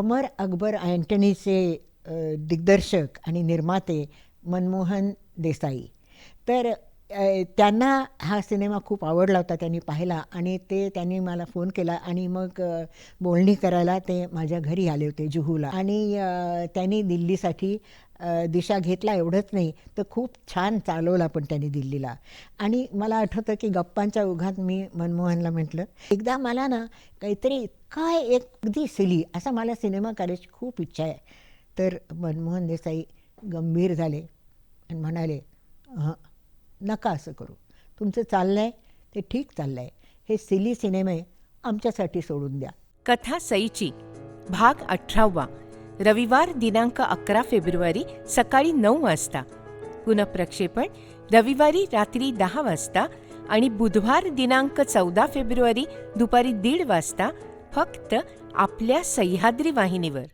अमर अकबर अँटनीचे दिग्दर्शक आणि निर्माते मनमोहन देसाई. तर त्यांना हा सिनेमा खूप आवडला होता त्यांनी पाहिला आणि ते त्यांनी मला फोन केला आणि मग बोलणी करायला ते माझ्या घरी आले होते जुहूला. आणि त्यांनी दिल्लीसाठी दिशा घेतला एवढंच नाही तर खूप छान चालवला पण त्यांनी दिल्लीला. आणि मला आठवतं की गप्पांच्या ओघात मी मनमोहनला म्हटलं एकदा मला ना काहीतरी काय एक अगदी सिली असा मला सिनेमा करायची खूप इच्छा आहे. तर मनमोहन देसाई गंभीर झाले आणि म्हणाले हां नका असं करू. तुमचं चाललं आहे ते ठीक चाललं आहे हे सिली सिनेमे आमच्यासाठी सोडून द्या. कथा सईची भाग अठरावा. रविवार दिनांक अकरा फेब्रुवारी सकाळी नऊ वाजता. पुनःप्रक्षेपण रविवारी रात्री दहा वाजता आणि बुधवार दिनांक चौदा फेब्रुवारी दुपारी दीड वाजता फक्त आपल्या सह्याद्री वाहिनीवर.